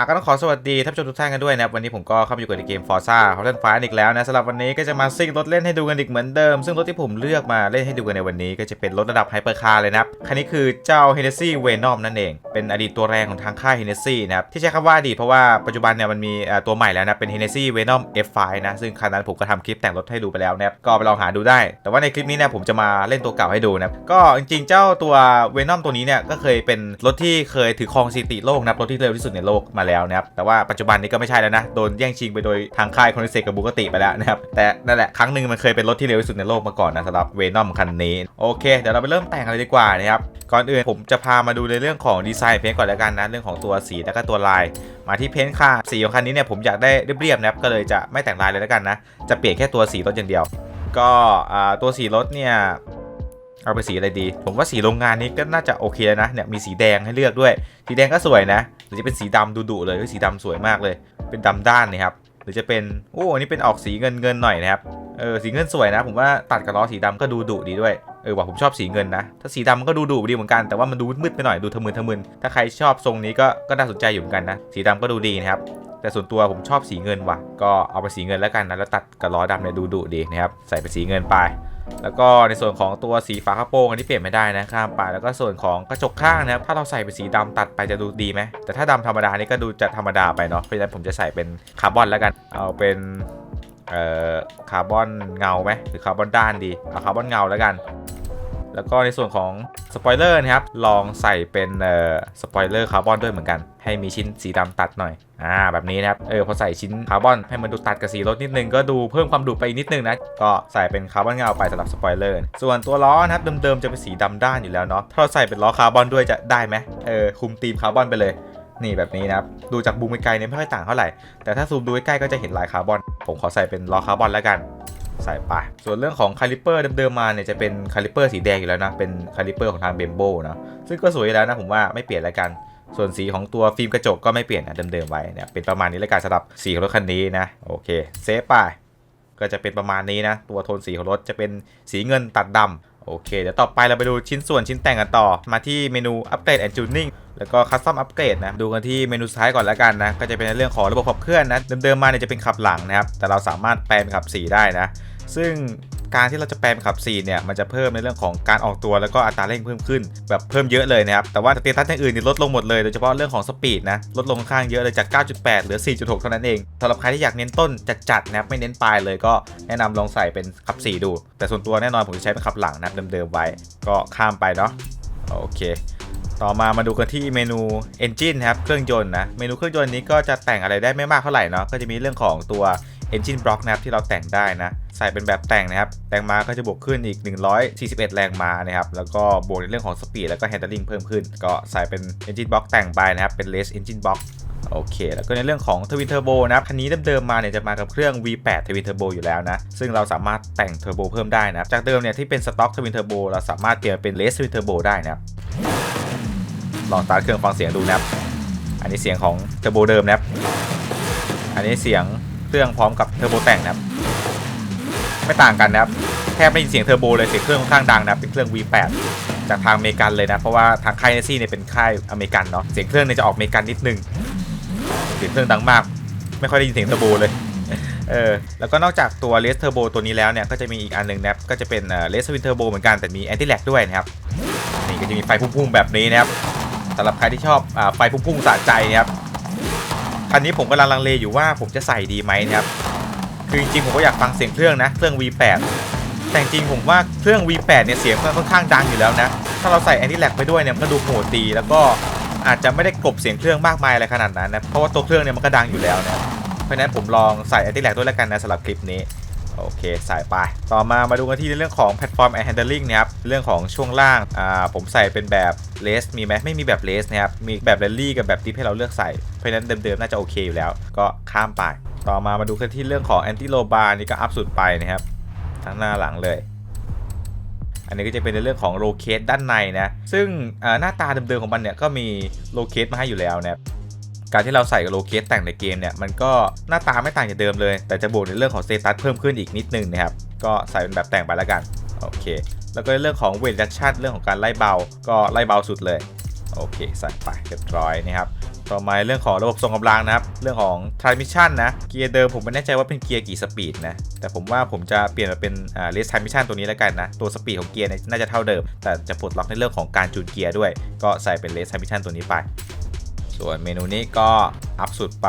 อะก็ต้องขอสวัสดีท่านผู้ชมทุกท่านกันด้วยนะครับวันนี้ผมก็เข้ามาอยู่กับเกม Forza Horizon 5อีกแล้วนะสำหรับวันนี้ก็จะมาซิ่งรถเล่นให้ดูกันอีกเหมือนเดิม ซึ่งรถที่ผมเลือกมาเล่นให้ดูกันในวันนี้ ก็จะเป็นรถระดับไฮเปอร์คาร์เลยนะครับคันนี้คือเจ้า Hennessy Venom นั่นเอง เป็นอดีตตัวแรงของทางค่าย Hennessy นะครับที่ใช้คำว่าอดีตเพราะว่าปัจจุบันเนี่ยมันมีตัวใหม่แล้วนะเป็น Hennessy Venom F5 นะซึ่งคันนั้นผมก็ทำคลิปแต่งรถให้ดูไปแล้วนะครับก็ไปลองหาดูได้ แต่ว่าในคลิปนี้เนี่ยผมจะมาเล่นตัวเก่าให้ดูนะครับก็จริงๆเจ้าตัว Venom ตัวนี้เนี่ยก็เคยเป็นรถที่เคยถือครองสถิติโลกนะรถที่เร็วที่สุดในโลกมาแล้วนะครับแต่ว่าปัจจุบันนี้ก็ไม่ใช่แล้วนะโดนแย่งชิงไปโดยทางค่ายคอนเซกับบุกติไปแล้วนะครับแต่นั่นแหละครั้งหนึ่งมันเคยเป็นรถที่เร็วที่สุดในโลกมาก่อนนะสำหรับเวนอมคันนี้โอเคเดี๋ยวเราไปเริ่มแต่งกันเลยดีกว่านะครับก่อนอื่นผมจะพามาดูในเรื่องของดีไซน์เพนก่อนแล้วกันนะเรื่องของตัวสีแล้วก็ตัวลาย มาที่เพนค่ะสีของคันนี้เนี่ยผมอยากได้เรียบๆนะครับก็เลยจะไม่แต่งลายเลยแล้วกันนะจะเปลี่ยนแค่ตัวสีรถอย่างเดียว ก็ตัวสีรถเนี่ยเอาไปสีอะไรดี ผมว่าสีโรงงานนี้ก็น่าจะโอเคแล้วนะเนี่ยมีสีแดงให้เลือกด้วย สีแดงก็สวยนะ หรือจะเป็นสีดำดุๆเลยเฮ้ยสีดำสวยมากเลย เป็นดำด้านนี่ครับหรือจะเป็นโอ้อันนี้เป็นออกสีเงินเงินหน่อยนะครับเออสีเงินสวยนะ ผมว่าตัดกับล้อสีดำก็ดูดุดีด้วยเออว่าผมชอบสีเงินนะ ถ้าสีดำมันก็ดูดุดีเหมือนกันแต่ว่ามันดูมืดไปหน่อยดูทะมึนทะมึนถ้าใครชอบทรงนี้ก็ก็น่าสนใจอยู่เหมือนกันนะสีดำก็ดูดีนะครับแต่ส่วนตัวผมชอบสีเงินว่ะ ก็เอาไปสีเงินแล้วกันนะแล้วตัดกับล้อดำเนี่ยดูดุดีนะครับใส่เป็นสีเงินไป แล้วก็ในส่วนของตัวสีฝากระโปรงอันนี้เปลี่ยนไม่ได้นะข้ามไปแล้วก็ส่วนของกระจกข้างนะครับถ้าเราใส่เป็นสีดำตัดไปจะดูดีไหมแต่ถ้าดำธรรมดานี่ก็ดูจะธรรมดาไปเนาะเพราะฉะนั้นผมจะใส่เป็นคาร์บอนแล้วกัน เอาเป็นเอ่อคาร์บอนเงาไหมหรือคาร์บอนด้านดีเอาคาร์บอนเงาแล้วกัน แล้วก็ในส่วนของสปอยเลอร์นะครับ ลองใส่เป็นเอ่อสปอยเลอร์คาร์บอนด้วยเหมือนกัน ให้มีชิ้นสีดำตัดหน่อย อ่า แบบนี้นะครับ เออ พอใส่ชิ้นคาร์บอนให้มันดูตัดกับสีรถนิดนึง ก็ดูเพิ่มความดุไปอีกนิดนึงนะ ก็ใส่เป็นคาร์บอนเงาไปสำหรับสปอยเลอร์ ส่วนตัวล้อนะครับ เดิมๆ จะเป็นสีดำด้านอยู่แล้วเนาะ ถ้าเราใส่เป็นล้อคาร์บอนด้วยจะได้ไหมเออ คุมธีมคาร์บอนไปเลย นี่แบบนี้นะครับ ดูจากบูมไกลเนี่ยไม่ค่อยต่างเท่าไหร่ แต่ถ้าซูมดูใกล้ก็จะเห็นลายคาร์บอน ผมขอใส่เป็นล้อคาร์บอนแล้วกัน ใส่ไป ส่วนเรื่องของคาลิเปอร์เดิมๆมาเนี่ยจะเป็นคาลิเปอร์สีแดงอยู่แล้วนะ เป็นคาลิเปอร์ของทางเบมโบนะ ซึ่งก็สวยอยู่แล้วนะผมว่าไม่เปลี่ยนแล้วกัน ส่วนสีของตัวฟิล์มกระจกก็ไม่เปลี่ยนนะเดิมๆไว้เนี่ยเป็นประมาณนี้แล้วกันสำหรับสีของรถคันนี้นะโอเคเซฟไปก็จะเป็นประมาณนี้นะ ตัวโทนสีของรถจะเป็นสีเงินตัดดำ โอเค เดี๋ยวต่อไปเราไปดูชิ้นส่วนชิ้นแต่งกันต่อ มาที่เมนูอัปเกรดแอนด์จูนิ่งแล้วก็คัสตอมอัปเกรดนะ ดูกันที่เมนูซ้ายก่อนแล้วกันนะ ก็จะเป็นในเรื่องของระบบขับเคลื่อนนะ เดิมๆมาเนี่ยจะเป็นขับหลังนะครับ แต่เราสามารถแปลงเป็นขับ 4 ได้นะ ซึ่งการที่เราจะแปลงเป็นขับ4เนี่ยมันจะเพิ่มในเรื่องของการออกตัวแล้วก็อัตราเร่งเพิ่มขึ้น แบบเพิ่มเยอะเลยนะครับ แต่ว่าสเตตัสอย่างอื่นนี่ลดลงหมดเลยโดยเฉพาะเรื่องของสปีดนะลดลงค่อนข้างเยอะเลยจาก 9.8 เหลือ 4.6 เท่านั้นเองสำหรับใครที่อยากเน้นต้นจัดๆนะครับไม่เน้นปลายเลยก็แนะนำลองใส่เป็นขับ 4 ดู แต่ส่วนตัวแน่นอนผมจะใช้เป็นขับหลังนะเดิมๆไว้ก็ข้ามไปเนาะโอเคต่อมามาดูกันที่เมนู Engine ครับเครื่องยนต์นะเมนูเครื่องยนต์นี้ก็จะแต่งอะไรได้ไม่มากเท่าไหร่เนาะก็จะมีเรื่องของตัว Engine Block นะครับที่เราแต่งได้นะใส่เป็นแบบแต่งนะครับแต่งมาก็จะบวกขึ้นอีก 141 แรงม้านะครับแล้วก็บวกในเรื่องของสปีดแล้วก็ handling เพิ่มขึ้น ก็ใส่เป็น Engine Block แต่งไปนะครับเป็น Race Engine Block โอเค แล้วก็ในเรื่องของ Twin Turbo นะครับ คันนี้เดิมๆมาเนี่ยจะมากับเครื่อง V8 Twin Turbo อยู่แล้วนะ ซึ่งเราสามารถแต่งเทอร์โบเพิ่มได้นะครับจากเดิมเนี่ยที่เป็นสต็อก Twin Turbo เราสามารถเปลี่ยนเป็น Race Twin Turbo ได้นะครับ ลองสตาร์ทเครื่องฟังเสียงดูนะครับ อันนี้เสียงของเทอร์โบเดิมนะครับ อันนี้เสียง เครื่องพร้อมกับเทอร์โบแต่งนะครับไม่ต่างกันนะครับแทบไม่ได้ยินเสียงเทอร์โบเลยเสียงเครื่องค่อนข้างดังนะครับเป็นเครื่อง V8 จากทางอเมริกันเลยนะ เพราะว่าทางค่ายเนซี่เนี่ยเป็นค่ายอเมริกันเนาะเสียงเครื่องเนี่ยจะออกอเมริกันนิดนึงเสียงเครื่องดังมาก ไม่ค่อยได้ยินเสียงเทอร์โบเลยเออแล้วก็นอกจากตัวเลสเทอร์โบตัวนี้แล้วเนี่ยก็จะมีอีกอันหนึงนะครับก็จะเป็นเลสวินเทอร์โบเหมือนกันแต่มีแอนตี้แลกด้วยนะครับนี่ก็จะมีไฟพุ่งๆแบบนี้นะครับสำหรับใครที่ชอบอไฟพุ่งๆสะใจนะครับ อันนี้ผมกำลังลังเลอยู่ว่าผมจะใส่ดีไหมนะครับ คือจริงๆผมก็อยากฟังเสียงเครื่องนะเครื่อง V8 แต่จริงๆผมว่าเครื่อง V8 เนี่ยเสียงมันค่อนข้างดังอยู่แล้วนะ ถ้าเราใส่แอนตี้แลกไปด้วยเนี่ยมันก็ดูโหดดีแล้วก็อาจจะไม่ได้กลบเสียงเครื่องมากมายอะไรขนาดนั้นนะ เพราะว่าตัวเครื่องเนี่ยมันก็ดังอยู่แล้วนะ เพราะฉะนั้นผมลองใส่แอนตี้แลกด้วยแล้วกันนะสำหรับคลิปนี้ โอเคใส่ไป ต่อมามาดูกันที่เรื่องของแพลตฟอร์ม and handling นะครับเรื่องของช่วงล่างอ่าผมใส่เป็นแบบเลสมีไหมไม่มีแบบเลสนะครับมีแบบแรลลี่กับแบบดิฟให้เราเลือกใส่เพราะนั้นเดิมๆน่าจะโอเคอยู่แล้ว ก็ข้ามไป ต่อมามาดูกันที่เรื่องของ anti low bar นี่ก็อัพสุดไปนะครับทั้งหน้าหลังเลยอันนี้ก็จะเป็นในเรื่องของโลเคสด้านในนะ ซึ่งหน้าตาเดิมๆของมันเนี่ยก็มีโลเคสมาให้อยู่แล้วนะครับ การที่เราใส่โลเคสแต่งในเกมเนี่ยมันก็หน้าตาไม่ต่างจากเดิมเลย แต่จะบวกในเรื่องของสเตตัสเพิ่มขึ้นอีกนิดนึงนะครับก็ใส่เป็นแบบแต่งไปแล้วกันโอเค แล้วก็ในเรื่องของเวท r ั c ชั่นเรื่องของการไล่เบา ก็ไล่เบาสุดเลยโอเคใส่ไปเรียบร้อยนะครับต่อมาเรื่องของระบบส่งกำลังนะครับ เรื่องของ transmission นะ เกียร์เดิมผมไม่แน่ใจว่าเป็นเกียร์กี่สปีดนะ แต่ผมว่าผมจะเปลี่ยนมาเป็นอ่า race transmission ตัวนี้แล้วกันนะ ตัวสปีดของเกียร์เนี่ยน่าจะเท่าเดิม แต่จะปลดล็อกในเรื่องของการจูนเกียร์ด้วย ก็ใส่เป็น race transmission ตัวนี้ไป ส่วนเมนูนี้ก็อัพสุดไป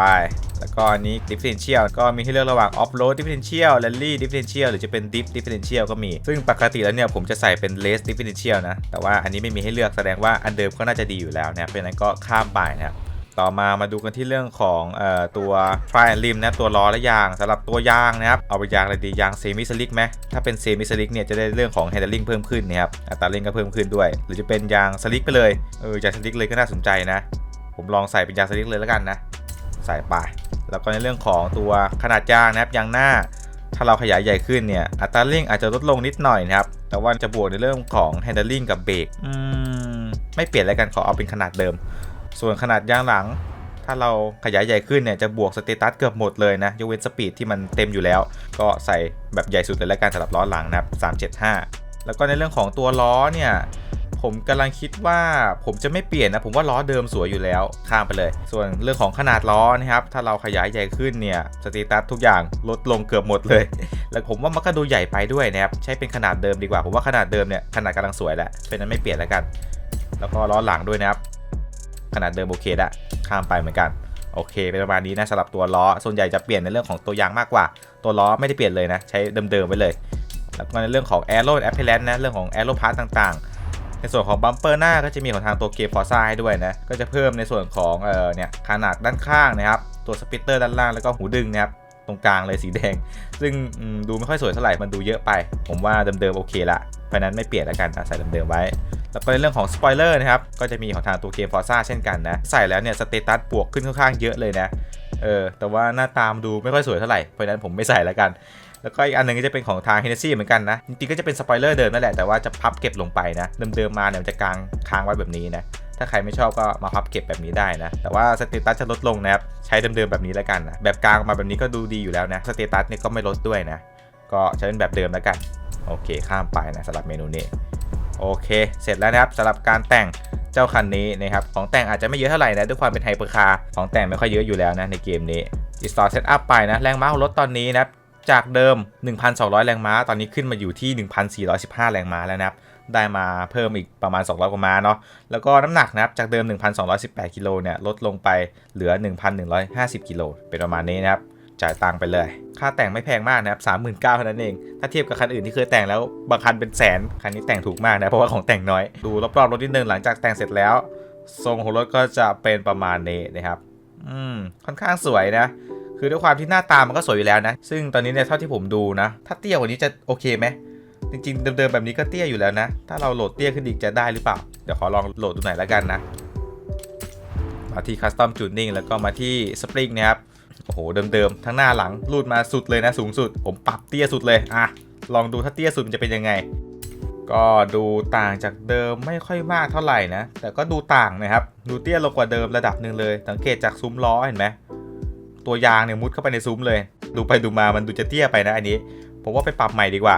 แล้วก็อันนี้ differential ก็มีให้เลือกระหว่าง off road differential rally differential หรือจะเป็น dip differential ก็มี ซึ่งปกติแล้วเนี่ย ผมจะใส่เป็น race differential นะ แต่ว่าอันนี้ไม่มีให้เลือกแสดงว่าอันเดิมก็น่าจะดีอยู่แล้วนะเพราะนั้นก็ข้ามไปนะครับต่อมามาดูกันที่เรื่องของออตัว f r y and rim นะตัวล้อและยางสำหรับตัวยางนะครับเอาไปยางอะไรดียางเซมิสลิกไหมถ้าเป็นเซมิสลิกเนี่ยจะได้เรื่องของ handling เพิ่มขึ้นนะครับอัตราเร่งก็เพิ่มขึ้นด้วย หรือจะเป็นยางสลิกไปเลยเออยางสลิกเลยก็น่าสนใจนะ ผมลองใส่เป็นยางสลิกเลยแล้วกันนะ ใส่ไป แล้วก็ในเรื่องของตัวขนาดยางนะครับยางหน้า ถ้าเราขยายใหญ่ขึ้นเนี่ย อัตราเร่งอาจจะลดลงนิดหน่อยนะครับ แต่ว่าจะบวกในเรื่องของ handling กับเบรกอืมไม่เปลี่ยนแล้วกันขอเอาเป็นขนาดเดิม ส่วนขนาดยางหลัง ถ้าเราขยายใหญ่ขึ้นเนี่ยจะบวกสเตตัสเกือบหมดเลยนะยกเว้นสปีดที่มันเต็มอยู่แล้ว ก็ใส่แบบใหญ่สุดเลยแล้วกันสำหรับล้อหลังนะครับ375 แล้วก็ในเรื่องของตัวล้อเนี่ย ผมกำลังคิดว่าผมจะไม่เปลี่ยนนะผมว่าล้อเดิมสวยอยู่แล้วข้ามไปเลย ส่วนเรื่องของขนาดล้อนะครับถ้าเราขยายใหญ่ขึ้นเนี่ยสเตตัสทุกอย่างลดลงเกือบหมดเลย แล้วผมว่ามันก็ดูใหญ่ไปด้วยนะครับใช้เป็นขนาดเดิมดีกว่าผมว่าขนาดเดิมเนี่ยขนาดกำลังสวยแหละเป็นนั้นไม่เปลี่ยนแล้วกัน แล้วก็ล้อหลังด้วยนะครับขนาดเดิมโอเคละข้ามไปเหมือนกันโอเคเป็นประมาณนี้นะสำหรับตัวล้อส่วนใหญ่จะเปลี่ยนในเรื่องของตัวยางมากกว่า ตัวล้อไม่ได้เปลี่ยนเลยนะ ใช้เดิมๆไว้เลย แล้วก็ในเรื่องของ a อ r o a p p a r a n c e นะเรื่องของ a อ r o Part ต่างๆ ในส่วนของบัมเปอร์หน้าก็จะมีของทางตัวเกมฟอร์ซ่าให้ด้วยนะ ก็จะเพิ่มในส่วนของเออเนี่ยขนาดด้านข้างนะครับ ตัวสปิตเตอร์ด้านล่างแล้วก็หูดึงนะครับตรงกลางเลยสีแดง ซึ่งดูไม่ค่อยสวยเท่าไหร่ มันดูเยอะไป ผมว่าเดิมๆโอเคละเพราะนั้นไม่เปลี่ยนแล้วกันอะใส่เดิมๆไว้ แล้วก็ในเรื่องของสปอยเลอร์นะครับ ก็จะมีของทางตัวเกมฟอร์ซ่าเช่นกันนะ ใส่แล้วเนี่ยสเตตัสบวกขึ้นค่อนข้างเยอะเลยนะ เออ แต่ว่าหน้าตามดูไม่ค่อยสวยเท่าไหร่ เพราะฉะนั้นผมไม่ใส่แล้วกัน แล้วก็อีกอันหนึ่งก็จะเป็นของทาง h e n n e s s y เหมือนกันนะ จริงๆก็จะเป็นสปอยเลอร์เดิมนั่นแหละ แต่ว่าจะพับเก็บลงไปนะ เดิมๆมาเนี่ยจะกางค้างไว้แบบนี้นะ ถ้าใครไม่ชอบก็มาพับเก็บแบบนี้ได้นะ แต่ว่าสเตตัสจะลดลงนะครับ ใช้เดิมๆแบบนี้แล้วกันนะ แบบกลางมาแบบนี้ก็ดูดีอยู่แล้วนะ สเตตัสเนี่ยก็ไม่ลดด้วยนะ ก็ใช้เป็นแบบเดิมแล้วกัน โอเค ข้ามไปนะสำหรับเมนูนี้ โอเค เสร็จแล้วนะครับสำหรับการแต่งเจ้าคันนี้นะครับ ของแต่งอาจจะไม่เยอะเท่าไหร่นะด้วยความเป็นไฮเปอร์คาร์ ของแต่งไม่ค่อยเยอะอยู่แล้วนะในเกมนี้อิสตอร์เซตอัพไปนะ แรงม้าของรถตอนนี้นะ จากเดิม 1,200 แรงม้า ตอนนี้ขึ้นมาอยู่ที่ 1,415 แรงม้าแล้วนะครับ ได้มาเพิ่มอีกประมาณ 200 กว่าม้าเนาะ แล้วก็น้ำหนักนะครับ จากเดิม 1,218 กิโลเนี่ย ลดลงไปเหลือ 1,150 กิโล เป็นประมาณนี้นะครับ จ่ายตังค์ไปเลย ค่าแต่งไม่แพงมากนะครับ39,000เท่านั้นเอง ถ้าเทียบกับคันอื่นที่เคยแต่งแล้ว บางคันเป็นแสน คันนี้แต่งถูกมากนะ เพราะว่าของแต่งน้อย ดูรอบๆรถนิดนึงหลังจากแต่งเสร็จแล้ว ทรงของรถก็จะเป็นประมาณนี้นะครับ อืม ค่อนข้างสวยนะ คือด้วยความที่หน้าตามันก็สวยอยู่แล้วนะ ซึ่งตอนนี้เนี่ยเท่าที่ผมดูนะ ถ้าเตี้ยกว่านี้จะโอเคไหมจริงๆเดิมๆแบบนี้ก็เตี้ยอยู่แล้วนะ ถ้าเราโหลดเตี้ยขึ้นอีกจะได้หรือเปล่า เดี๋ยวขอลองโหลดดูหน่อยแล้วกันนะ มาที่ Custom Tuning แล้วก็มาที่ Spring นะครับ โอ้โหเดิมๆทั้งหน้าหลังรูดมาสุดเลยนะสูงสุด ผมปรับเตี้ยสุดเลยอะลองดูถ้าเตี้ยสุดมันจะเป็นยังไง ก็ดูต่างจากเดิมไม่ค่อยมากเท่าไหร่นะ แต่ก็ดูต่างนะครับ ดูเตี้ยลงกว่าเดิมระดับหนึ่งเลย สังเกตจากซุ้มล้อเห็นไหม ตัวยางเนี่ยมุดเข้าไปในซุ้มเลย ดูไปดูมามันดูจะเตี้ยไปนะอันนี้ ผมว่าไปปรับใหม่ดีกว่า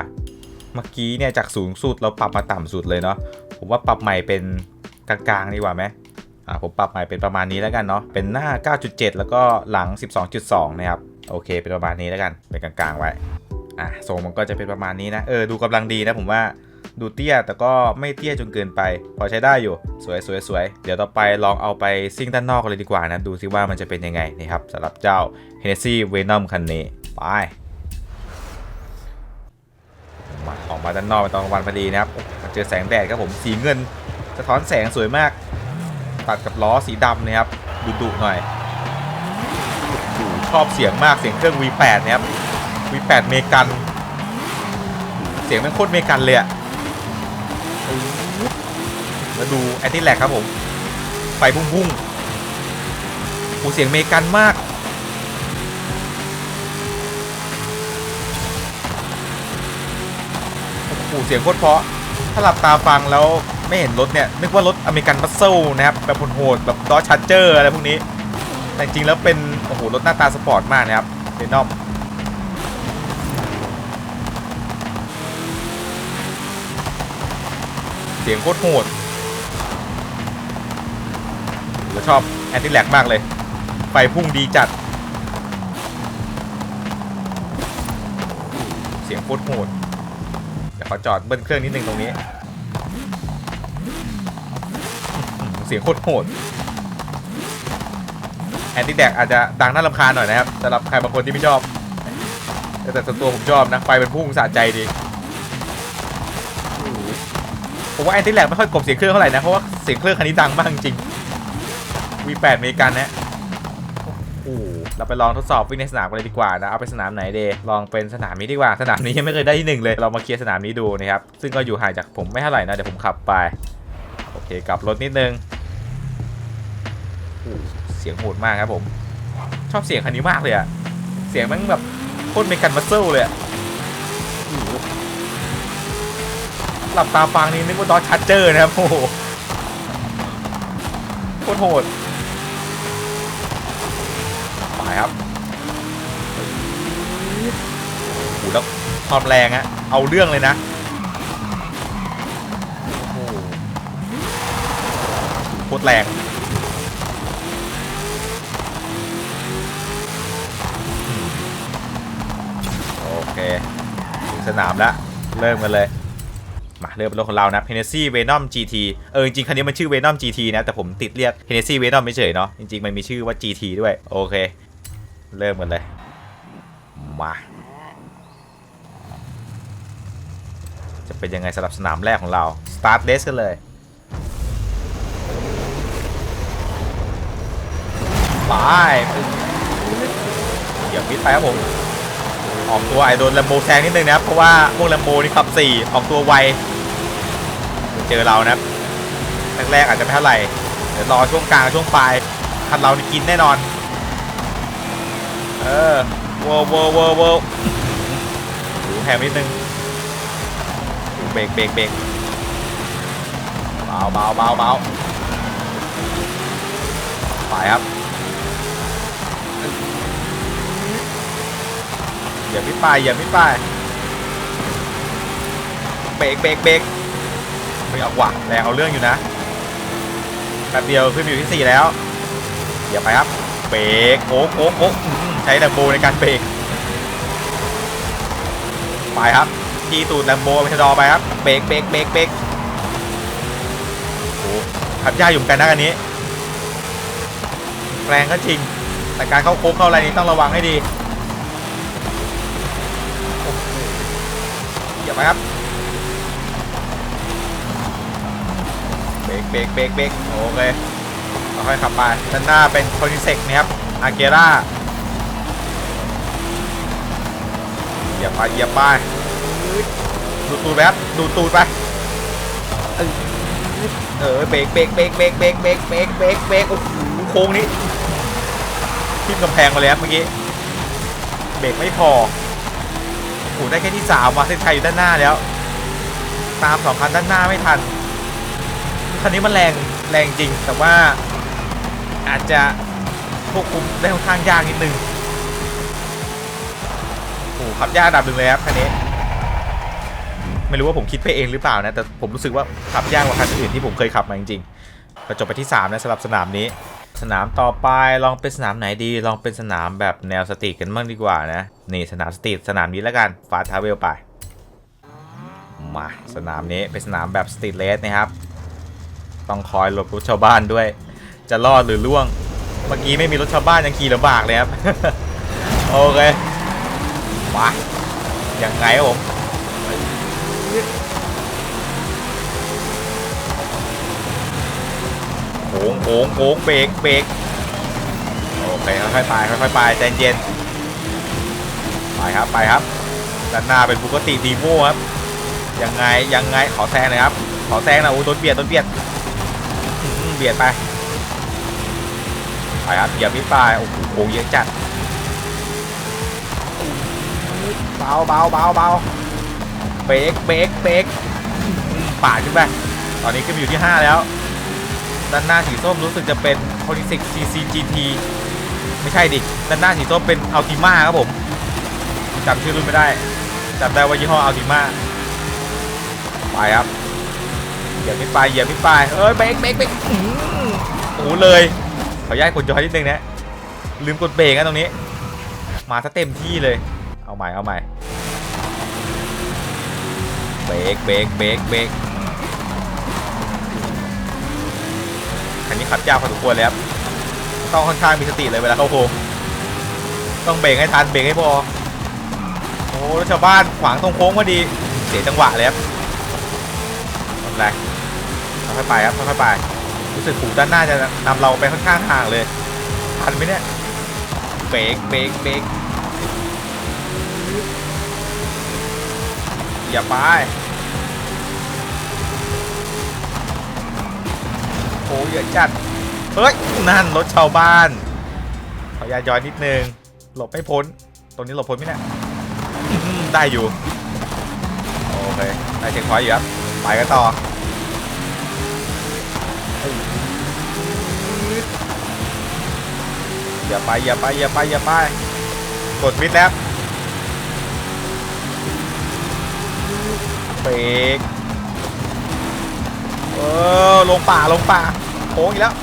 เมื่อกี้เนี่ยจากสูงสุดเราปรับมาต่ำสุดเลยเนาะ ผมว่าปรับใหม่เป็นกลางๆดีกว่าไหมอ่าผมปรับใหม่เป็นประมาณนี้แล้วกันเนาะ เป็นหน้า 9.7 แล้วก็หลัง 12.2 นะครับ โอเค เป็นประมาณนี้แล้วกัน เป็นกลางๆไว้ อะทรงมันก็จะเป็นประมาณนี้นะ เออ ดูกำลังดีนะผมว่า ดูเตี้ยแต่ก็ไม่เตี้ยจนเกินไป พอใช้ได้อยู่สวยสวยสวยเดี๋ยวต่อไปลองเอาไปซิ่งด้านนอกเลยดีกว่านะ ดูซิว่ามันจะเป็นยังไงนะครับสำหรับเจ้า Hennessy Venom คันนี้ไปมาออกมาด้านนอกเป็นตอนกลางวันพอดีนะครับมาเจอแสงแดดครับผมสีเงินสะท้อนแสงสวยมาก ตัดกับล้อสีดำนะครับดุๆหน่อยโอ้โหชอบเสียงมากเสียงเครื่อง V8 นะครับ V8 เมกัน เสียงแม่งโคตรเมกันเลยอะ ดูแอนตี้แลกครับผม ไฟพุ่งๆโอ้เสียงเมกันมากโอ้โหเสียงโคตรเพราะ ถ้าหลับตาฟังแล้วไม่เห็นรถเนี่ย นึกว่ารถอเมริกันมัสเซลนะครับ แบบโหดแบบดอชาร์เจอร์อะไรพวกนี้ แต่จริงๆแล้วเป็น โอ้โห รถหน้าตาสปอร์ตมากนะครับเดนอมเสียงโคตรโหด ผมชอบแอนตี้แลกมากเลย ไฟพุ่งดีจัด เสียงโคตรโหดเดี๋ยวขอจอดเบิ้ลเครื่องนิดนึงตรงนี้ เสียงโคตรโหดแอนตี้แดกอาจจะดังน่ารำคาญหน่อยนะครับสำหรับใครบางคนที่ไม่ชอบ แต่ส่วนตัวผมชอบนะไฟเป็นพุ่งสะใจดีผมว่าแอนตี้แลกไม่ค่อยกบเสียงเครื่องเท่าไหร่นะเพราะว่าเสียงเครื่องคันนี้ดังมากจริง V8 เมกันนะโอ้เราไปลองทดสอบวิ่งในสนามกันเลยดีกว่านะ เอาไปสนามไหนเดลองเป็นสนามนี้ดีกว่า สนามนี้ยังไม่เคยได้ที่หนึ่งเลย เรามาเคลียร์สนามนี้ดูนะครับ ซึ่งก็อยู่ห่างจากผมไม่เท่าไหร่นะ เดี๋ยวผมขับไป โอเค กลับรถนิดนึงเสียงโหดมากครับผม ชอบเสียงคันนี้มากเลยอะเสียงมันแบบโคตรเมกันมัสเซลเลยอะหลับตาฟังนี่นึกว่าดอชาร์เจอร์นะครับโอ้โหโคตรโหด ครับโอ้แล้วความแรงอะเอาเรื่องเลยนะโอ้โหโคตรแรงโอเคถึงสนามแล้วเริ่มกันเลย มาเริ่มเป็นรถของเรานะ Hennessy Venom GT เออจริงคันนี้มันชื่อ Venom GT นะ แต่ผมติดเรียก Hennessy Venom ไม่เฉยเนาะจริงๆ มันมีชื่อว่า GT ด้วย โอเค เริ่มกันเลย มา จะเป็นยังไงสำหรับสนามแรกของเรา Start Race กันเลยไปเดี๋ยวมิดไปครับผม ออกตัวไอโดนแลมโบแซงนิดนึงนะครับ เพราะว่าพวกแลมโบนี่ขับ 4 ออกตัวไว เจอเรานะครับแรกๆอาจจะไม่เท่าไหร่ เดี๋ยวรอช่วงกลางช่วงปลายคันเรานี่กินแน่นอน เออวอร์เวอร์เวอร์เวอร์ดูแฮมนิดนึงดูเบรกเบรกเบรกเบาเบาเบาเบาไปครับอย่าพิดไปอย่าพิดไปเบรกเบรกเบรกไม่เอาว่ะแรงเอาเรื่องอยู่นะแป๊บเดียวขึ้นอยู่ที่4แล้วอย่าไปครับเบรกโค้งโค้งโค้งอื้อหือ ใช้แลมโบในการเบรกไปครับทีตูดแลมโบไปชะดอไปครับเบรกเบรกเบรกเบรกโอ้ขับยากอยู่เหมือนกันนะอันนี้ แรงก็จริง แต่การเข้าโค้งเข้าอะไรนี้ต้องระวังให้ดีโอ้โหอย่าไปครับเบรกเบรกเบรกเบรกโอเคค่อยๆขับไปด้านหน้าเป็นโคนิเซกนะครับอาเกรา ยียบไปเหยียบไปดูดตูดไปครับดูดตูดไปเออเบรกเบรกเบรกเบรกเบรกเบรกเบรกเบรกเบรกโอ้โหโค้งนี้ทิ่มกำแพงมาเลยครับเมื่อกี้เบรกไม่พอโอ้โหได้แค่ที่สามว่ะเส้นชัยอยู่ด้านหน้าแล้ว ตามสองคันด้านหน้าไม่ทันคันนี้มันแรงแรงจริงแต่ว่าอาจจะควบคุมได้ค่อนข้างยากนิดนึง ขับยากอันดับหนึ่งเลยครับคันนี้ ไม่รู้ว่าผมคิดไปเองหรือเปล่านะ แต่ผมรู้สึกว่าขับยากกว่าคันอื่นที่ผมเคยขับมาจริงๆก็จบไปที่ 3 นะสำหรับสนามนี้ สนามต่อไปลองเป็นสนามไหนดี ลองเป็นสนามแบบแนวสตรีทกันบ้างดีกว่านะ นี่สนามสตรีทสนามนี้แล้วกันฟาทาเวลไป มาสนามนี้เป็นสนามแบบสตรีทเลสนะครับ ต้องคอยหลบรถชาวบ้านด้วย จะรอดหรือล่วง เมื่อกี้ไม่มีรถชาวบ้านยังขี่ลำบากเลยครับ โอเค มาอยังไงครับผมโค้งโค้งโค้งเบรกเบรกโอเคค่อยๆไปค่อยๆไปใจเย็นไปครับไปครับด้านหน้าเป็นบุกติดีโม่ครับยังไงยังไงขอแซงหน่อยครับ ขอแซงนะโอ้โดนเบียดโดนเบียดเบียดไปไปครับเหยียบมิดไปโอ้โหโค้งเยอะจัด เบาเบาเบาเบาเบรกเบรกเบรกอื้อหือปาดขึ้นไป ตอนนี้ขึ้นอยู่ที่ 5 แล้ว ด้านหน้าสีส้มรู้สึกจะเป็น p o l i s i c CCGT ไม่ใช่ดิ ด้านหน้าสีส้มเป็น Altima ครับผมจำชื่อรุ่นไม่ได้จำได้ว่ายี่ห้อ Altima ไปครับ เหยียบไม่ไปเหยียบไม่ไปเอ้ยเบรกเบรกเบรกอื้อหือโอ้เลยออนุญาตกดย้อยนิดนึงนะ ลืมกดเบรกนะตรงนี้ มาซะเต็มที่เลย เอาใหม่ เอาใหม่ รกเบรกเบรกเบรกคันนี้ขับยากพอสมควรเลยครับต้องค่อนข้างมีสติเลยเวลาเข้าโค้งต้องเบรกให้ทันเบรกให้พอโอ้แล้วชาวบ้านขวางตรงโค้งพอดี เสียจังหวะเลยครับไม่เป็นไรค่อยๆไปครับค่อยๆไปรู้สึกหูด้านหน้าจะนำเราไปค่อนข้างห่างเลยทันไหมเนี่ยเบรกเบรกเบรกอย่าไป โอ้ยอย่จัด เฮ้ย นั่นรถชาวบ้าน ขอยาย้อนนิดนึง หลบไม่พ้น ตรงนี้หลบพ้นไหมเนี่ยได้อยู่ โอเค ได้เช็คพอยต์อยู่ครับ ไปกันต่ออย่าไปอย่าไปอย่าไปอย่าไป กดมิดแล้วเบรก ออลงป่าลงป่าโค้งอีกแล้ว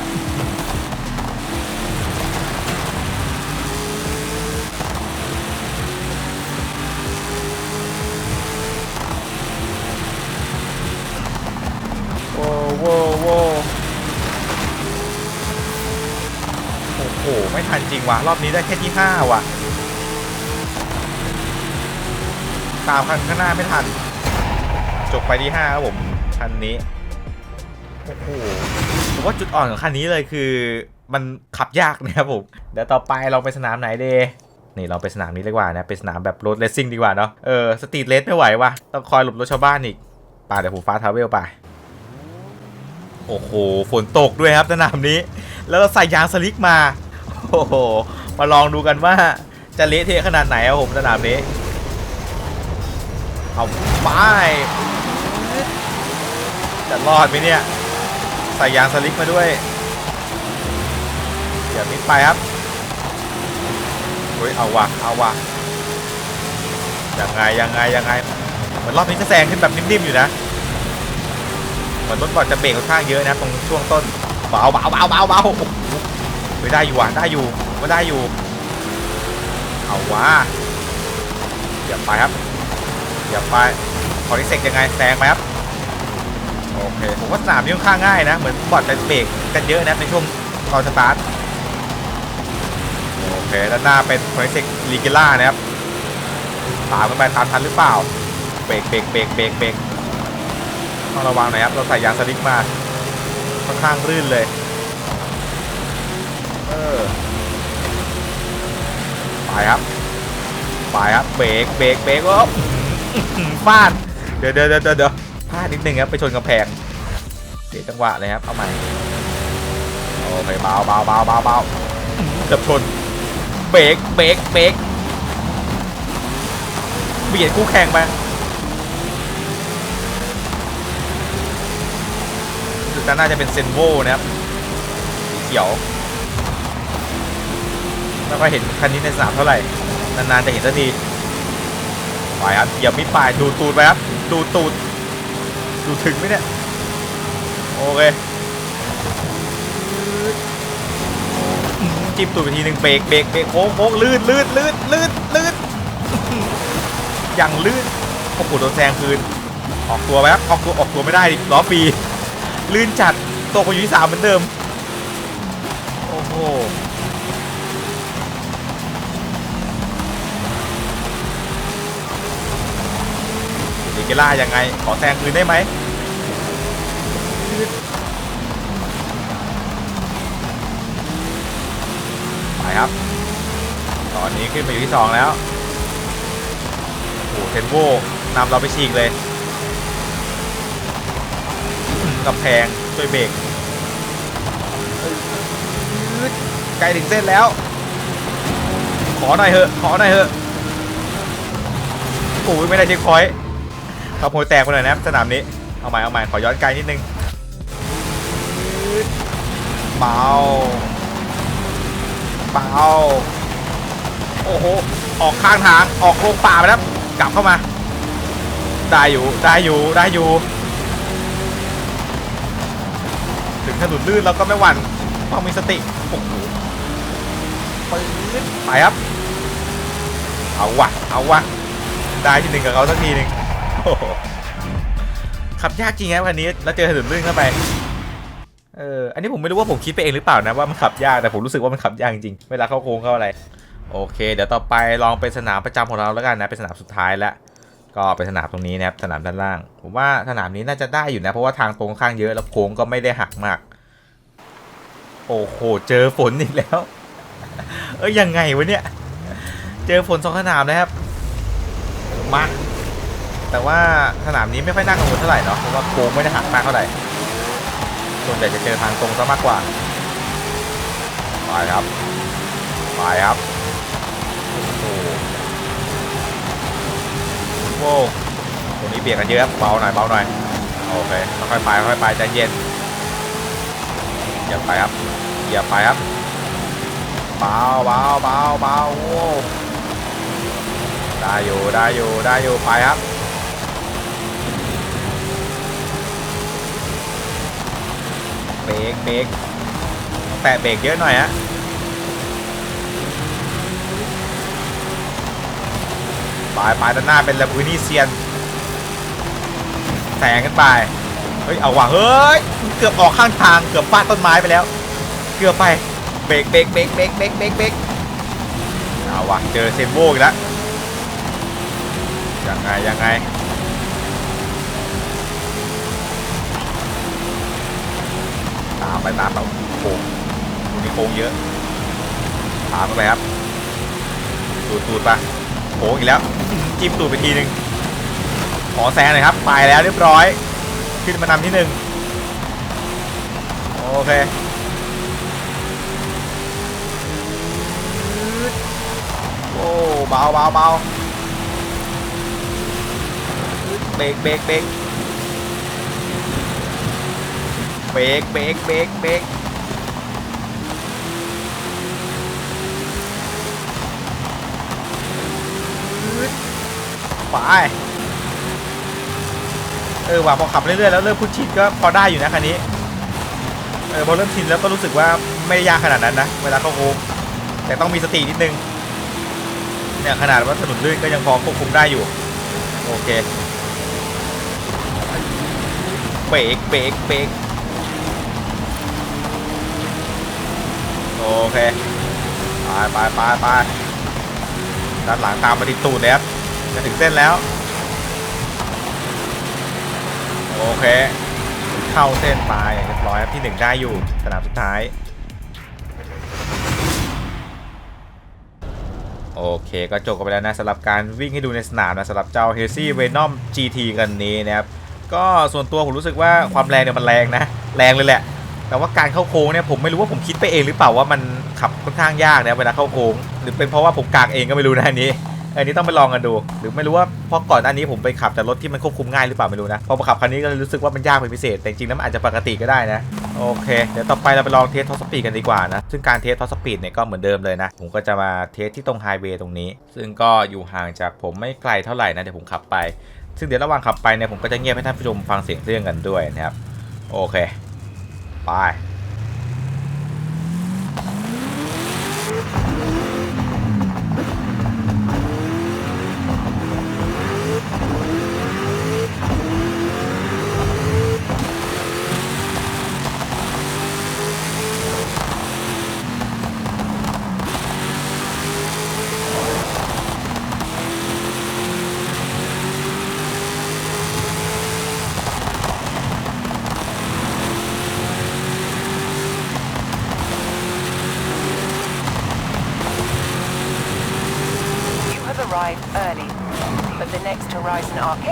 โว้โว้โว้โอ้โห ไม่ทันจริงว่ะ รอบนี้ได้แค่ที่ 5 ว่ะ ตามคันข้างหน้าไม่ทัน จบไปที่5ครับผม คันนี้ โอ้โหผมว่าจุดอ่อนของคันนี้เลยคือมันขับยากนะครับผม เดี๋ยวต่อไปเราไปสนามไหนเดนี่เราไปสนามนี้ดีกว่านะเป็นสนามแบบรถเลสซิ่งดีกว่าเนาะเออสตรีทเลสไม่ไหววะต้องคอยหลบรถชาวบ้านอีกไป่าเดี๋ยวผมฟ้าทาวเวลไปโอ้โหฝนตกด้วยครับสนามนี้ แล้วเราใส่ยางสลิกมาโอ้โหมาลองดูกันว่าจะเละเทะขนาดไหนครับผมสนามนี้เอาไปจะรอดไหมเนี่ย ใส่ยางสลิกมาด้วยเดี๋ยวมิดไปครับเฮ้ยเอาวะเอาวะยังไงยังไงยังไงเหมือนรอบนี้จะแซงขึ้นแบบนิ่มๆอยู่นะเหมือนรถบอดจะเบรกค่อนข้างเยอะนะตรงช่วงต้นเบาเบาเบาเบาเบาโอ้โหเฮ้ยได้อยู่ว่ะได้อยู่ก็ได้อยู่เอาวะอย่าไปครับอย่าไปคอริเซกยังไงแซงไหมครับ เคผมว่าสนามนี้ค่อนข้างง่ายนะ เหมือนบอดจะเบรกกันเยอะนะในช่วงตอนสตาร์ทโอเคด้านหน้าเป็นคอริเซกลีกิล่านะครับตามกันไปตามทันหรือเปล่าเบรกเบรกเบรกเบรกเบรกต้องระวังหน่อยครับเราใส่ยางสลิกมาค่อนข้างลื่นเลยเออไปครับไปครับเบรกเบรกเบรกโอ้ฟาดเดี๋ยวเดี๋ยวเดี๋ยวเดี๋ยวพลาดนิดนึงครับไปชนกำแพง เสียจังหวะเลยครับ เอาใหม่ โอเคเบาเบาเบาเบาเบาเกือบชน เบรกเบรกเบรกเบียดคู่แข่งไปรู้สึกด้นน้าจะเป็นเซนโวนะครับสีเขียวไม่ค่อยเห็นคันนี้ในสนามเท่าไหร่ นานๆจะเห็นสักทีไปครับเหยียบมิดปลายดูตูดไปครับ ดูตูด ดูถึงไหมเนี่ย โอเคจิ้มตูดไปทีหนึ่งเบรกเบรกเบรกโค้งโค้งลื่นลื่นลื่นลื่นลื่นอย่างลื่นโอ้โหโดนแซงคืน ออกตัวไปครับออกตัวออกตัวไม่ได้ดิล้อฟรีลื่นจัดตกไปอยู่ที่สามเหมือนเดิม โอ้โหเดเกล่ายังไง ขอแซงคืนได้ไหม ไปครับ ตอนนี้ขึ้นมาอยู่ที่สองแล้วโอ้โหเทนโวนำเราไปฉีกเลยกำแพงช่วยเบรกใกล้ถึงเส้นแล้ว ขอหน่อยเถอะขอหน่อยเถอะโอ้ยไม่ได้เช็คพอยต์ขโมยแตกไปหน่อยนะสนามนี้ เอาใหม่เอาใหม่ขอย้อนไกลนิดนึง เบาเบาโอ้โห ออกข้างทาง ออกโค้งป่าไปแล้ว กลับเข้ามา ได้อยู่ ได้อยู่ ได้อยู่ ถึงถนนลื่นเราก็ไม่หวั่น ต้องมีสติ โอ้โหปืนไปครับ เอาวะเอาวะได้ทีหนึ่งกับเขาสักทีหนึ่งขับยากจริงครับคันนี้ แล้วเจอถนนลื่นเข้าไป เออ อันนี้ผมไม่รู้ว่าผมคิดไปเองหรือเปล่านะว่ามันขับยากแต่ผมรู้สึกว่ามันขับยากจริงๆ เวลาเข้าโค้งเข้าอะไร โอเค เดี๋ยวต่อไปลองเป็นสนามประจำของเราแล้วกันนะเป็นสนามสุดท้ายแล้วก็เป็นสนามตรงนี้นะครับสนามด้านล่าง ผมว่าสนามนี้น่าจะได้อยู่นะ เพราะว่าทางตรงข้างเยอะแล้วโค้งก็ไม่ได้หักมาก โอ้โห เจอฝนอีกแล้ว เอ้ยยังไงวะเนี่ย เจอฝนสองสนามนะครับมาแต่ว่าสนามนี้ไม่ค่อยน่ากังวลเท่าไหร่เนาะเพราะว่าโค้งไม่ได้หักมากเท่าไหร่ ส่วนใหญ่จะเจอทางตรงซะมากกว่า ไปครับ ไปครับ โอ้โหโว้วตรงนี้เบียดกันเยอะครับเบาหน่อยเบาหน่อย โอเค ค่อยๆไปค่อยๆไปใจเย็นอย่าไปครับอย่าไปครับเบาเบาเบาเบาโอ้ได้อยู่ได้อยู่ได้อยู่ไปครับ เบรกเบรกแตะเบรกเยอะหน่อยฮะปลายปลายด้านหน้าเป็น l ล m b o r g h i n i เซียนแซงขึ้นไป เฮ้ย เอาว่ะ เฮ้ย เกือบออกข้างทาง เกือบฟาดต้นไม้ไปแล้ว เกือบไป เบรกเบรกเบรกเบรกเบรกเบรกเบรกเอาว่ะ เจอเซมโบอีกแล้วยังไง ยังไงาไปตามไปโค้งตรงนี้โค้งเยอะตามไปครับตูดตูดไปโค้งอีกแล้วจิ้มตูดไปทีหนึ่งขอแซงหน่อยครับไปแล้วเรียบร้อย ขึ้นมานำที่หนึ่งโอเคโอ้เบาเบาเบาเบรกเบรกเบรก เบรกเบรกเบรกเบรกไปเออว่ะพอขับเรื่อยๆแล้วเริ่มคุ้นชินก็พอได้อยู่นะคันนี้เออพอเริ่มชินแล้วก็รู้สึกว่าไม่ได้ยากขนาดนั้นนะเวลาเข้าโค้งแต่ต้องมีสตินิดนึงเนี่ยขนาดว่าถนนลื่นก็ยังพอควบคุมได้อยู่โอเคเบรกเบรกเบรก โอเค ไปไปไปไปด้านหลังตามมาติดตูดเลยครับจะถึงเส้นแล้ว โอเค เข้าเส้นไปเรียบร้อยที่หนึ่งได้อยู่สนามสุดท้าย โอเคก็จบกันไปแล้วนะสำหรับการวิ่งให้ดูในสนามนะสำหรับเจ้า h e s y Venom GT กันนี้นะครับ ก็ส่วนตัวผมรู้สึกว่าความแรงเนี่ยมันแรงนะ แรงเลยแหละ แต่ว่าการเข้าโค้งเนี่ยผมไม่รู้ว่าผมคิดไปเองหรือเปล่าว่ามันขับค่อนข้างยากนะเวลาเข้าโค้งหรือเป็นเพราะว่าผมกากเองก็ไม่รู้นะอันนี้อันนี้ต้องไปลองกันดู หรือไม่รู้ว่าเพราะก่อนอันนี้ผมไปขับแต่รถที่มันควบคุมง่ายหรือเปล่าไม่รู้นะพอมาขับคันนี้ก็เลยรู้สึกว่ามันยากเป็นพิเศษ แต่จริงๆแล้วมันอาจจะปกติก็ได้นะโอเคเดี๋ยวต่อไปเราไปลองเทสท็อปสปีดกันดีกว่านะซึ่งการเทสท็อปสปีดเนี่ยก็เหมือนเดิมเลยนะ ผมก็จะมาเทสที่ตรงไฮเวย์ตรงนี้ ซึ่งก็อยู่ห่างจากผมไม่ไกลเท่าไหร่นะเดี๋ยวผมขับไป ซึ่งเดี๋ยวระหว่างขับไปเนี่ยผมก็จะเงียบให้ท่านผู้ชมฟังเสียงเครื่องกันด้วยนะครับโอเค ไป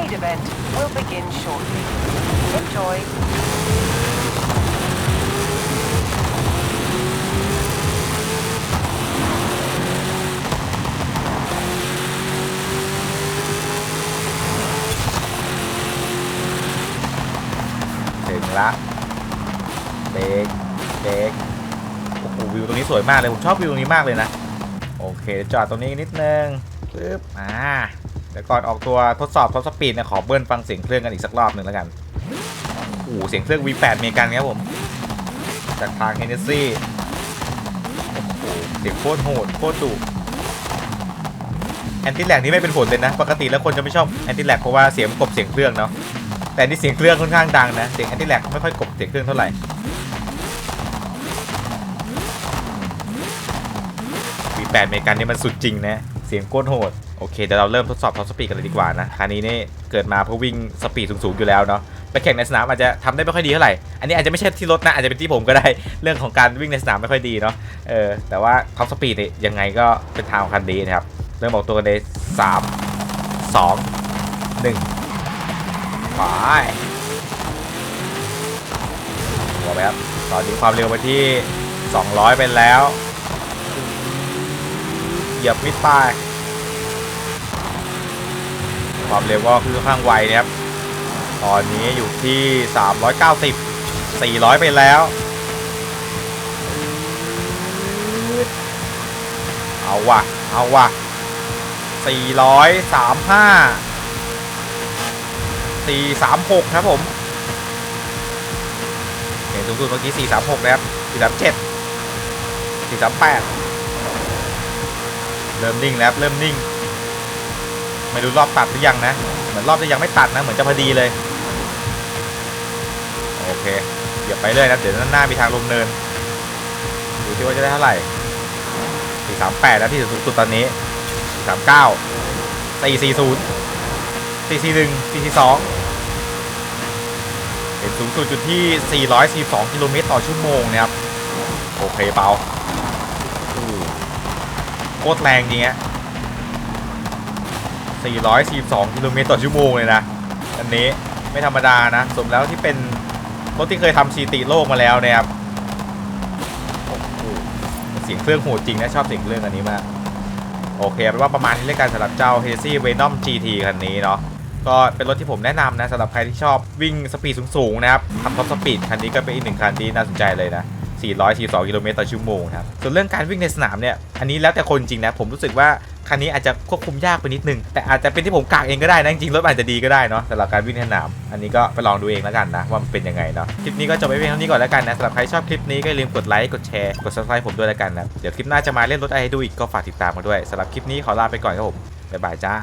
Horizon Arcade event will begin shortly. Enjoy. ถึงละเบรกเบรกโอ้โหวิวตรงนี้สวยมากเลย ผมชอบวิวตรงนี้มากเลยนะ โอเคจอดตรงนี้นิดนึงปึ๊บอ่า เดี๋ยวก่อนออกตัวทดสอบท็อปสปีดเนี่ยขอเบิ้ลฟังเสียงเครื่องกันอีกสักรอบหนึ่งแล้วกันโอ้โหเสียงเครื่อง V8 เมกันครับผม จากทาง Hennessy โอ้โหเสียงโคตรโหดโคตรดุแอนติแลกนี่ไม่เป็นผลเลยนะ ปกติแล้วคนจะไม่ชอบแอนติแลกเพราะว่าเสียงกบเสียงเครื่องเนาะแต่นี่เสียงเครื่องค่อนข้างดังนะเสียงแอนติแลกไม่ค่อยกบเสียงเครื่องเท่าไหร่ V8 เมกันนี่มันสุดจริงนะ เสียงโคตรโหด โอเคเดี๋ยวเราเริ่มทดสอบท็อปสปีดกันเลยดีกว่านะคันนี้นี่เกิดมาเพื่อวิ่งสปีดสูงๆอยู่แล้วเนาะไปแข่งในสนามอาจจะทำได้ไม่ค่อยดีเท่าไหร่ อันนี้อาจจะไม่ใช่ที่รถนะอาจจะเป็นที่ผมก็ได้เรื่องของการวิ่งในสนามไม่ค่อยดีเนาะเออแต่ว่าท็อปสปีดเนี่ยยังไงก็เป็นทางของคันนี้นะครับเริ่มบอกตัวกันเลยสามสองหนึ่งไปหัวไปครับตอนนี้ความเร็วไปที่ 200เป็นแล้ว เหยียบมิดป้าย ความเร็วก็คือค่อนข้างไวนะครับ ตอนนี้อยู่ที่ 390 400 ไปแล้ว เอาว่ะ เอาว่ะ 435 436 ครับผมเห็นสูงสุดเมื่อกี้ 436 นะครับ 437 438 เริ่มนิ่งแล้วครับเริ่มนิ่ง ไม่รู้รอบตัดหรือยังนะ เหมือนรอบจะยังไม่ตัดนะ เหมือนจะพอดีเลย โอเคเหยียบไปเรื่อยนะ เดี๋ยวด้านหน้ามีทางลงเนิน ดูที่ว่าจะได้เท่าไหร่438แล้วที่สูงสุดตอนนี้439 440 441 442เห็นสูงสุดจุดที่ 442 กิโลเมตรต่อชั่วโมงนะครับ โอเคเบาอู้โคตรแรงจริงอะ 442กิโลเมตรต่อชั่วโมงเลยนะ อันนี้ไม่ธรรมดานะ สมแล้วที่เป็นรถที่เคยทำสถิติโลกมาแล้วนะครับโอ้โหเสียงเครื่องโหดจริงนะ ชอบเสียงเครื่องอันนี้มาก โอเคเป็นว่าประมาณนี้เลยกันสำหรับเจ้า h a z y Venom GT คันนี้เนาะก็เป็นรถที่ผมแนะนำนะสำหรับใครที่ชอบวิ่งสปีดสูงๆนะครับทำท็อปสปีดคันนี้ก็เป็นอีกหนึ่งคันที่น่าสนใจเลยนะ 442กิโลเมตรต่อชั่วโมงครับ ส่วนเรื่องการวิ่งในสนามเนี่ย อันนี้แล้วแต่คนจริงนะ ผมรู้สึกว่าคันนี้อาจจะควบคุมยากไปนิดนึง แต่อาจจะเป็นที่ผมกากเองก็ได้นะ จริงรถอาจจะดีก็ได้เนาะสำหรับการวิ่งในสนาม อันนี้ก็ไปลองดูเองแล้วกันนะ ว่ามันเป็นยังไงเนาะ คลิปนี้ก็จบไปเพียงเท่านี้ก่อนแล้วกันนะสำหรับใครชอบคลิปนี้ก็อย่าลืมกดไลค์ กดแชร์ กด subscribe ผมด้วยแล้วกันนะ เดี๋ยวคลิปหน้าจะมาเล่นรถอะไรให้ดูอีกก็ฝากติดตามมาด้วยสำหรับคลิปนี้ขอลาไปก่อนครับผมบ๊ายบายจ้า